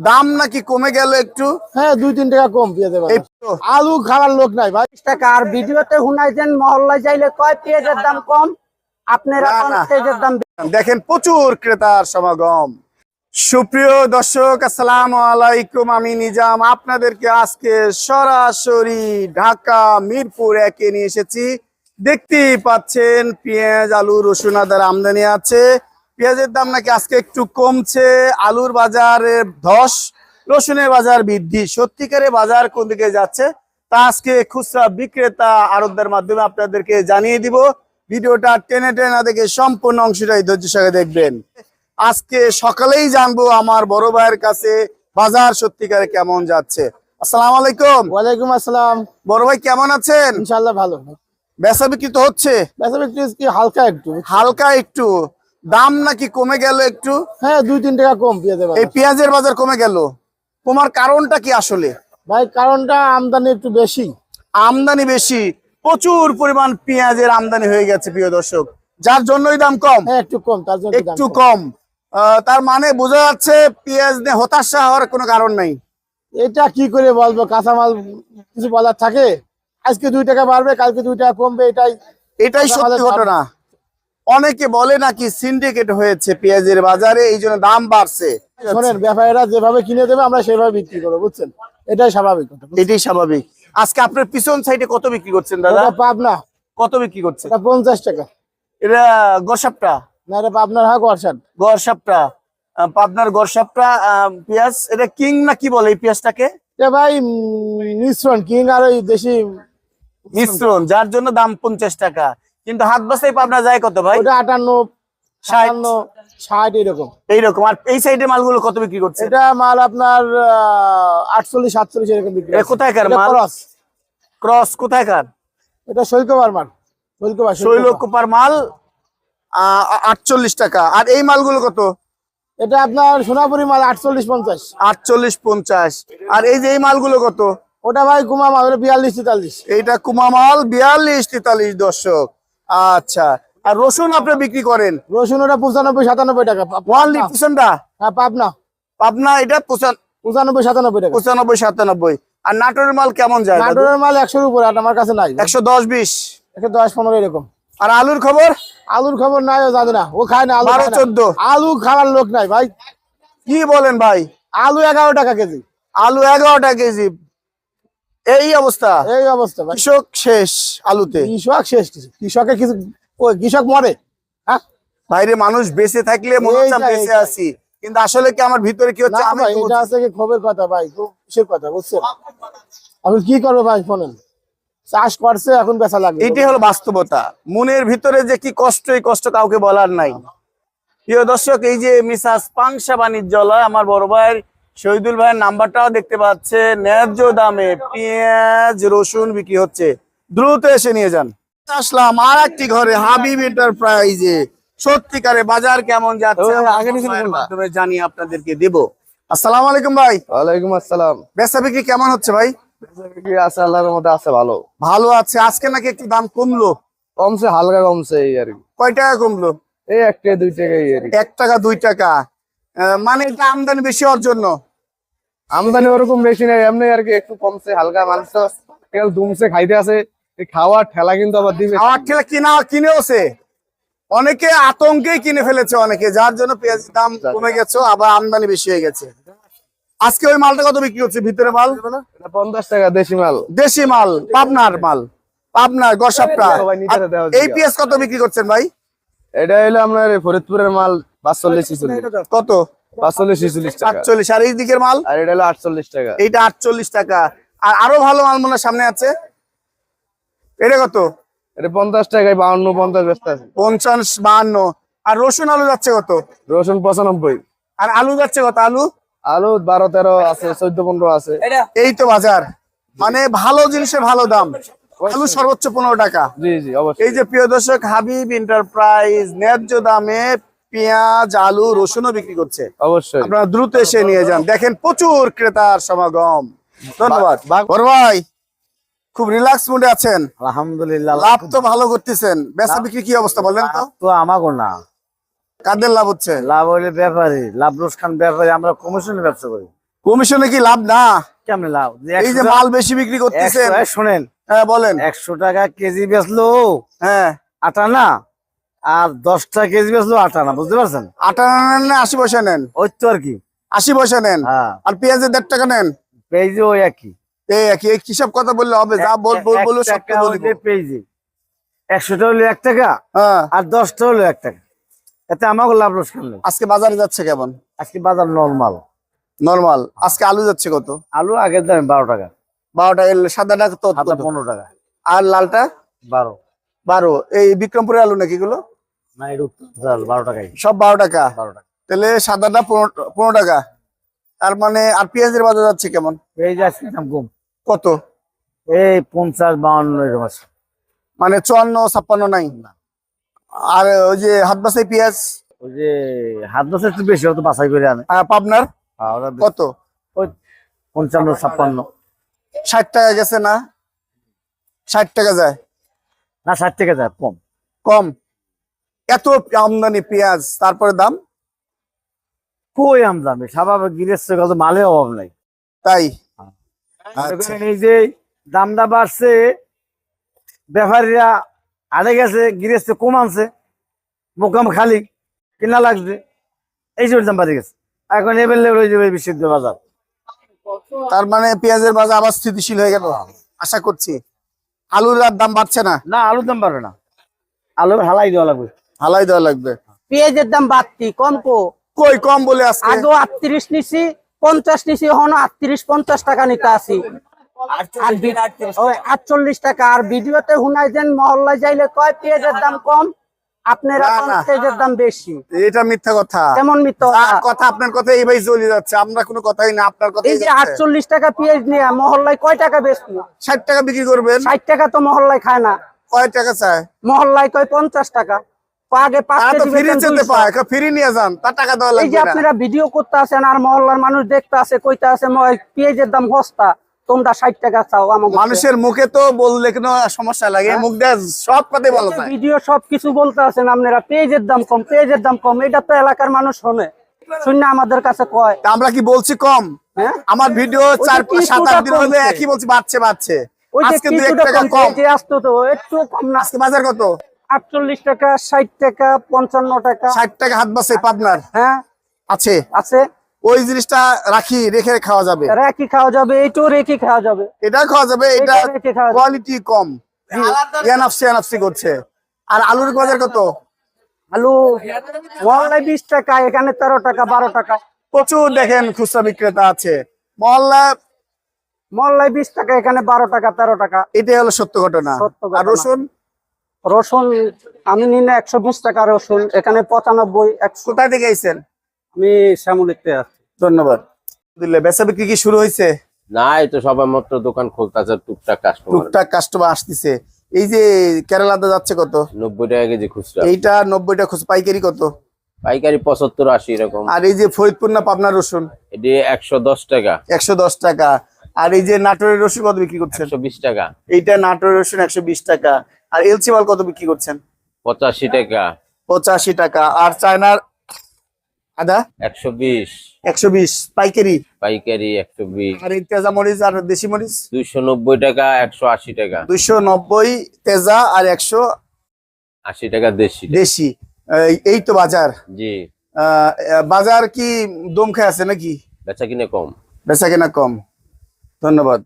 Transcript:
দাম নাকি কমে গেল একটু? হ্যাঁ দুই তিন টাকা কম পেয়ে যাবে আলু খাবার লোক নাই ভাই। টাকা আর ভিডিওতে শুনাইছেন মহল্লায় যাইলে কয় পেঁয়াজের দাম কম? আপনারা। পেঁয়াজের দাম দেখেন প্রচুর ক্রেতার সমাগম। সুপ্রিয় দর্শক আসসালাম আলাইকুম আমি নিজাম। আপনাদেরকে আজকে সরাসরি ঢাকা মিরপুর একে নিয়ে এসেছি। দেখতেই পাচ্ছেন পেঁয়াজ আলু রসুন আদার আমদানি আছে। পেঁয়াজের দাম নাকি আজকে একটু কমছে আলুর বাজারে ধস রসুনের বাজার বৃদ্ধি সত্যিকারে বাজার কোন দিকে যাচ্ছে তা আজকে খুচরা বিক্রেতা আরবদের মাধ্যমে আপনাদেরকে জানিয়ে দিব। ভিডিওটা টেনে টেনে দেখে সম্পূর্ণ অংশটাই ধৈর্য সঙ্গে দেখবেন। আজকে সকালেই জানব আমার বড় ভাইয়ের কাছে বাজার সত্যিকারে কেমন যাচ্ছে। আসসালামু আলাইকুম। ওয়ালাইকুম আসসালাম। বড় ভাই কেমন আছেন? ইনশাল্লাহ ভালো। বেচা বিক্রি তো হচ্ছে। বেচা বিক্রি হালকা একটু। হালকা একটু। দাম নাকি কমে গেল একটু? হ্যাঁ দুই তিন টাকা কম পেঁয়াজের এই পেঁয়াজের বাজার কমে গেল। তোমার কারণটা কি আসলে? ভাই কারণটা আমদানি একটু বেশি। আমদানি বেশি। প্রচুর পরিমাণ পেঁয়াজের আমদানি হয়ে গেছে প্রিয় দর্শক। যার জন্যই দাম কম। হ্যাঁ একটু কম তার জন্য একটু কম। তার মানে বোঝা যাচ্ছে পেঁয়াজ নিয়ে হতাশা হওয়ার কোনো কারণ নাই। এটা কি করে বলব? কাঁচামাল কিছু বলার থাকে? আজকে দুই টাকা বাড়বে কালকে দুই টাকা কমবে এটাই এটাই সত্যি ঘটনা। অনেকে বলে নাকি সিন্ডিকেট হয়েছে পেঁয়াজের বাজারে এই জন্য দাম বাড়ছে। শোনেন ব্যাপারীরা যেভাবে কিনে দেবে আমরা সেভাবে বিক্রি করব বুঝছেন? এটাই স্বাভাবিক এটাই স্বাভাবিক। আজকে আপনার পিছন সাইডে কত বিক্রি করছেন দাদা? পাবনা। কত বিক্রি করছেন? এটা পঞ্চাশ টাকা। এটা গসাপটা? না এটা পাবনার হাক ওয়ারশান গড়সাপটা পাবনার গড়সাপটা আহ, পেঁয়াজ এটা কিং না কি বলে এই পেঁয়াজটাকে? ভাই মিশ্রণ কিং আর ওই দেশি মিশ্রণ যার জন্য দাম পঞ্চাশ টাকা। কিন্তু হাত বাসাই পাবনা যায় কত ভাই? ওটা আটান্ন সাতান্ন ষাট এরকম। এইরকম। আর এই সাইডের মালগুলো কত বিক্রি করছে? এটা মাল আপনার আটচল্লিশ সাতচল্লিশ এরকম বিক্রি কোথায়কার মাল? ক্রস। ক্রস কোথায়কার এটা শৈলকুমার মাল। শৈলকুমার মাল আটচল্লিশ টাকা। আর এই মালগুলো কত? এটা আপনার সোনাপুরি মাল আটচল্লিশ পঞ্চাশ। আটচল্লিশ পঞ্চাশ। আর এই যে এই মালগুলো কত? ওটা ভাই কুমা মাল বিয়াল্লিশ তেতাল্লিশ। এইটা কুমা মাল বিয়াল্লিশ তেতাল্লিশ দর্শক। আচ্ছা। আর রসুন আপনি বিক্রি করেন? রসুন ওটা পঁচানব্বই সাতানব্বই টাকা। পা- ওয়ান হ্যাঁ পাবনা। পাবনা এটা পঁচানব্বই সাতানব্বই টাকা। পঁচানব্বই সাতানব্বই। আর নাটোরের মাল কেমন যায় নাটোরের মাল একশোর উপরে আর আমার কাছে নাই। একশো দশ বিশ। একশো দশ পনেরো এরকম। আর আলুর খবর? আলুর খবর নাই ও জানে না। ও খায় না আলু বারো চোদ্দ। আলু খাওয়ার লোক নাই ভাই। কি বলেন ভাই? আলু এগারো টাকা কেজি। আলু এগারো টাকা কেজি। এই অবস্থা। এই অবস্থা কৃষক শেষ আলুতে। কৃষক শেষ কৃষকের কিছু কৃষক মরে? হ্যাঁ? বাইরে মানুষ বেঁচে থাকলে মনে হচ্ছে বেঁচে। আছি। কিন্তু আসলে কি আমার ভিতরে কি হচ্ছে? আমি কি এটা আছে কি খবরের কথা ভাই? কিসের কথা বুঝছেন? এখন কি করব ভাই শোনেন? চাষ করছে এখন বেচা লাগবে। এইটাই হলো বাস্তবতা। মনের ভিতরে যে কি কষ্ট এই কষ্ট কাউকে বলার নাই। প্রিয় দর্শক এই যে মিসাস পাংশা বাণিজ্যালয় আমার বড় ভাইয়ের শহীদুল ভাইয়ের নাম্বারটাও দেখতে পাচ্ছে। ন্যায্য দামে পেঁয়াজ রসুন বিক্রি হচ্ছে। দ্রুত এসে নিয়ে যান। আসলাম আর একটি ঘরে হাবিব এন্টারপ্রাইজে। সত্যিকারে বাজার কেমন যাচ্ছে। মাধ্যমে জানিয়ে আপনাদেরকে দেব। আসসালাম আলাইকুম ভাই। ওয়ালাইকুম আসসালাম। বেচা বিক্রি কেমন হচ্ছে ভাই? আছে আল্লাহর মধ্যে আছে ভালো। ভালো আছে। আজকে নাকি একটু দাম কমলো? কমছে হালকা কমছে এই আর কি। কয় টাকা কমলো? এই দুই টাকা এক টাকা দুই টাকা। মানে এটা আমদানি বেশি হওয়ার জন্য। আমদানি ওরকম বেশি নাই এমনি আর কি একটু কমছে হালকা মানুষ তো দুমছে খাইতে আছে। খাওয়ার ঠেলা কিন্তু আবার দিবে। আমার খেলা কিনা কিনেওছে অনেকে আতঙ্কেই কিনে ফেলেছে অনেকে যার জন্য পেঁয়াজের দাম কমে গেছে আবার আমদানি বেশি হয়ে গেছে। আজকে ওই মালটা কত বিক্রি হচ্ছে ভিতরে মাল? পঞ্চাশ টাকা দেশি মাল। দেশি মাল পাবনার মাল। পাবনার গসাপটা এই পেঁয়াজ কত বিক্রি করছেন ভাই? এটা হলো আপনার ফরিদপুরের মাল পাঁচচল্লিশ কত? পাঁচচল্লিশ ছিচল্লিশ আটচল্লিশ আর এই দিকের মাল? আর এটা হলো আটচল্লিশ টাকা। এইটা আটচল্লিশ টাকা। আর আরও ভালো মাল মনে সামনে আছে? এটা কত? এটা পঞ্চাশ টাকায় বাউন্ন পঞ্চাশ ব্যস্ত আছে। পঞ্চাশ বাহান্ন আর রসুন আলু যাচ্ছে কত? রসুন পঁচানব্বই। আর আলু যাচ্ছে কত? আলু? আলু বারো তেরো আছে চোদ্দ পনেরো আছে। এই তো বাজার। মানে ভালো জিনিসের ভালো দাম। আলু সর্বোচ্চ পনেরো টাকা। জি জি অবশ্যই। এই যে প্রিয় দর্শক হাবিব এন্টারপ্রাইজ ন্যায্য দামে পেঁয়াজ আলু রসুনও বিক্রি করছে। অবশ্যই। আপনারা দ্রুত এসে নিয়ে যান। দেখেন প্রচুর ক্রেতার সমাগম। ধন্যবাদ। ভাই খুব রিল্যাক্স মুডে আছেন। আলহামদুলিল্লাহ। লাভ তো ভালো করতেছেন। বেচা বিক্রি কি অবস্থা বলেন তো? আমাকে না। কাদের লাভ হচ্ছে? লাভ হইলে ব্যাপারী। লাভ খান ব্যাপারী। আমরা কমিশনের ব্যবসা করি। কমিশনে কি লাভ? না। কেমন লাভ? এই যে মাল বেশি বিক্রি করতেছেন। শোনেন। হ্যাঁ বলেন। একশো টাকা কেজি বেচলো। হ্যাঁ। আটা না? আর দশটা কেজি বেচলো আটা না বুঝতে পারছেন? আটা নেন না আশি পয়সা নেন। ওই তো আর কি। আশি পয়সা নেন। হ্যাঁ। আর পেঁয়াজের দেড় টাকা নেন। পেঁয়াজি ওই একই। এই একই এই কিসব কথা বললে হবে? যা বল বল বলো সব টাকা পেঁয়াজি। একশোটা হলো এক টাকা হ্যাঁ। আর দশটা হলো এক টাকা। এতে আমাকে লাভ লোকসান নেই। আজকে বাজারে যাচ্ছে কেমন? আজকে বাজার নর্মাল। নরমাল। আজকে আলু যাচ্ছে কত? আলু আগের দাম বারো টাকা। বারোটা এল সাদাটা কত? পনেরো টাকা। আর লালটা? বারো। বারো। এই বিক্রমপুরের আলু নাকি গুলো না এটা উত্তর বারো টাকাই সব বারো টাকা? বারো টাকা। তাহলে সাদাটা পনেরো টাকা। তার মানে আর পেঁয়াজের বাজার যাচ্ছে কেমন? পেঁয়াজি কম। কত? এই পঞ্চাশ বাউন্ন এরকম আছে। মানে চুয়ান্ন ছাপ্পান্ন নাই? আর ওই যে হাত বাসাই পেঁয়াজ? ওই যে হাত একটু বেশি হয়তো বাছাই করে আনে। আহ, পাবনার? হ্যাঁ। কত? ওই পঞ্চান্ন ছাপ্পান্ন। ষাট টাকা গেছে না? ষাট টাকা যায়। না ষাট টাকা যায় কম। কম? এত আমদানি পেঁয়াজ তারপরে দাম? কই আমদানি? স্বাভাবিক গৃহস্থ কত মালের অভাব নাই। তাই? আচ্ছা। এই যে দামটা বাড়ছে ব্যাপারীরা আড়ে গেছে গৃহস্থ কম আনছে মোকাম খালি কিনা লাগছে এই জন্য দাম বাড়ে গেছে। এখন এভেলেবল হয়ে যাবে বিশুদ্ধ বাজার। তার মানে পেঁয়াজের বাজার আবার স্থিতিশীল হয়ে গেল আশা করছি। আলুর আর দাম বাড়ছে না? না আলুর দাম বাড়বে না। আলু হালাই দেওয়া লাগবে। হালাই দেওয়া লাগবে। পেঁয়াজের দাম বাড়তি কম কো কই কম বলে আজকে? আগেও আটত্রিশ নিছি পঞ্চাশ নিছি হন আটত্রিশ পঞ্চাশ টাকা নিতে আসি আটচল্লিশ টাকা আর ভিডিওতে হুনাইছেন মহল্লায় যাইলে কয় পেঁয়াজের দাম কম? আপনারা। পেঁয়াজের দাম বেশি। এটা মিথ্যা কথা। কেমন আর কথা। আপনার কথা এইভাবে চলে যাচ্ছে আমরা কোনো কথাই না আপনার কথাই এই যে আটচল্লিশ টাকা পেঁয়াজ নিয়ে মহল্লায় কয় টাকা বেশি ষাট টাকা বিক্রি করবেন? ষাট টাকা তো মহল্লায় খায় না। কয় টাকা চায়? মহল্লায় কয় পঞ্চাশ টাকা। তো আগে পাঁচ তারা তো কেজি ফ্রি বেতন যেতে 200 পায় ফ্রি নিয়ে যান তার টাকা দেওয়া এই যে আপনারা ভিডিও করতে আছেন আর মহল্লার মানুষ দেখতে আছে কইতে আছে পেঁয়াজের দাম সস্তা তোমরা ষাট টাকা চাও আমাকে মানুষের মুখে তো বললে কোনো সমস্যা লাগে মুখ দিয়ে সব কথাই বলা যায়। ভিডিও সব কিছু বলতে আছেন আপনারা পেঁয়াজের দাম কম পেঁয়াজের দাম কম এটা তো এলাকার মানুষ শোনে। শুনে আমাদের কাছে কয়। আমরা কি বলছি কম? হ্যাঁ? আমার ভিডিও চার সাত আট দিন হলে। একই বলছি বাড়ছে বাড়ছে। আজকে দুই এক টাকা কম। আসতো তো একটু কম না। আজকে বাজার কত? আটচল্লিশ টাকা ষাট টাকা পঞ্চান্ন টাকা। ষাট টাকা হাত বাসে পাবনার? হ্যাঁ। আছে? আছে। ওই জিনিসটা রাখি রেখে খাওয়া যাবে? রেখে খাওয়া যাবে এটাও রেখে খাওয়া যাবে। এটা খাওয়া যাবে এটা। কোয়ালিটি কম। এনআফসি এনআফসি করছে। আর আলুর বাজার কত? আলু মহল্লায় বিশ টাকা এখানে তেরো টাকা বারো টাকা। প্রচুর দেখেন খুচরা বিক্রেতা আছে। মহল্লা মহল্লায় বিশ টাকা এখানে বারো টাকা তেরো টাকা। এটাই হলো সত্য ঘটনা। সত্য ঘটনা। আর রসুন? রসুন আমি নিলে একশো বিশ টাকা রসুন এখানে পঁচানব্বই একশো। কোথায় থেকে আইছেন? আমি শ্যামলিতে আছি। ধন্যবাদ। দিলে বেচা বিক্রি কি শুরু হয়েছে না এই তো সবাই মাত্র দোকান খুলতেছে টুকটাক কাস্টমার টুকটাক কাস্টমার আসতেছে। এই যে কেরালাতে যাচ্ছে কত? নব্বই টাকা কেজি খুচরা। এইটা নব্বইটা খুচ পাইকারি কত? পাইকারি পঁচাত্তর আশি এরকম। আর এই যে ফরিদপুর না পাবনার রসুন? এটি একশো দশ টাকা। একশো দশ টাকা। আর এই যে নাটোরের রসুন কত বিক্রি করছেন? একশো বিশ টাকা। এইটা নাটোরের রসুন একশো বিশ টাকা। আর এলচি মাল কত বিক্রি করছেন? পঁচাশি টাকা। পঁচাশি টাকা। আর চায়নার আদা? একশো বিশ। একশো বিশ। পাইকারি? পাইকারি একশো বিশ। আর এই তেজা মরিচ আর দেশি মরিচ? দুইশো নব্বই টাকা একশো আশি টাকা। দুইশো নব্বই তেজা আর একশো আশি টাকা দেশি। দেশি। এই- তো বাজার। জি। বাজার কি দম খেয়ে আছে নাকি? বেচা কিনে কম। বেচা কিনা কম। ধন্যবাদ।